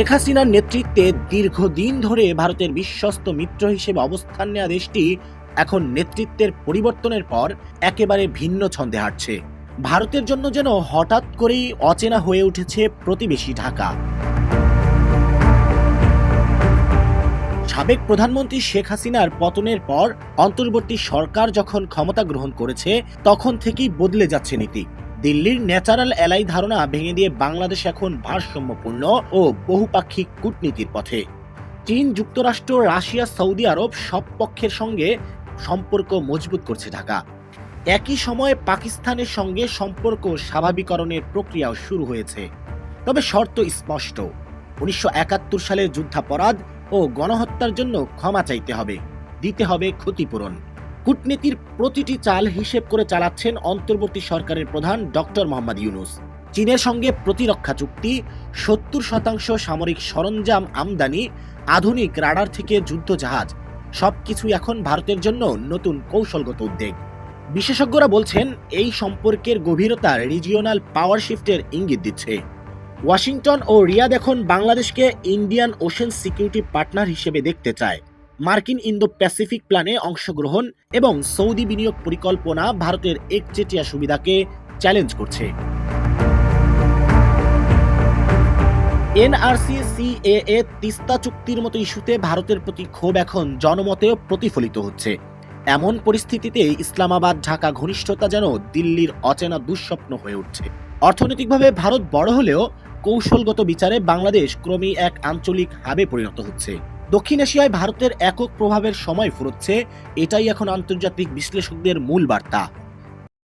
শেখ হাসিনার নেতৃত্বে দীর্ঘদিন ধরে ভারতের বিশ্বস্ত মিত্র হিসেবে অবস্থান নেওয়া দেশটি এখন নেতৃত্বের পরিবর্তনের পর একেবারে ভিন্ন ছন্দে হাঁটছে। ভারতের জন্য যেন হঠাৎ করেই অচেনা হয়ে উঠেছে প্রতিবেশী ঢাকা। সাবেক প্রধানমন্ত্রী শেখ হাসিনার পতনের পর অন্তর্বর্তী সরকার যখন ক্ষমতা গ্রহণ করেছে, তখন থেকেই বদলে যাচ্ছে নীতি। দিল্লির ন্যাচারাল এলাই ধারণা ভেঙে দিয়ে বাংলাদেশ এখন ভারসাম্যপূর্ণ ও বহুপাক্ষিক কূটনীতির পথে। চীন যুক্তরাষ্ট্র, রাশিয়া, সৌদি আরব সব পক্ষের সঙ্গে সম্পর্ক মজবুত করছে ঢাকা। একই সময়ে পাকিস্তানের সঙ্গে সম্পর্ক স্বাভাবিকরণের প্রক্রিয়াও শুরু হয়েছে। তবে শর্ত স্পষ্ট, উনিশশো সালের যুদ্ধাপরাধ ও গণহত্যার জন্য ক্ষমা চাইতে হবে, দিতে হবে ক্ষতিপূরণ। কূটনীতির প্রতিটি চাল হিসেব করে চালাচ্ছেন অন্তর্বর্তী সরকারের প্রধান ডক্টর মোহাম্মদ ইউনুস। চীনের সঙ্গে প্রতিরক্ষা চুক্তি, সত্তর শতাংশ সামরিক সরঞ্জাম আমদানি, আধুনিক রাডার থেকে যুদ্ধ জাহাজ সবকিছুই এখন ভারতের জন্য নতুন কৌশলগত উদ্বেগ। বিশেষজ্ঞরা বলছেন, এই সম্পর্কের গভীরতা রিজিওনাল পাওয়ার শিফটের ইঙ্গিত দিচ্ছে। ওয়াশিংটন ও রিয়াদ এখন বাংলাদেশকে ইন্ডিয়ান ওশেন সিকিউরিটি পার্টনার হিসেবে দেখতে চায়। মার্কিন ইন্দো প্যাসিফিক প্ল্যানে অংশগ্রহণ এবং সৌদি বিনিয়োগ পরিকল্পনা ভারতের একচেটিয়া সুবিধাকে চ্যালেঞ্জ করছে। এনআরসি সিএএ তিস্তা চুক্তির মতো ইস্যুতে ভারতের প্রতি ক্ষোভ এখন জনমতেও প্রতিফলিত হচ্ছে। এমন পরিস্থিতিতে ইসলামাবাদ, ঢাকা ঘনিষ্ঠতা যেন দিল্লির অচেনা দুঃস্বপ্ন হয়ে উঠছে। অর্থনৈতিকভাবে ভারত বড় হলেও কৌশলগত বিচারে বাংলাদেশ ক্রমেই এক আঞ্চলিক হাবে পরিণত হচ্ছে। দক্ষিণ এশিয়ায় ভারতের একক প্রভাবের সময় ফুরোচ্ছে এটাই এখন আন্তর্জাতিক বিশ্লেষকদের মূল বার্তা।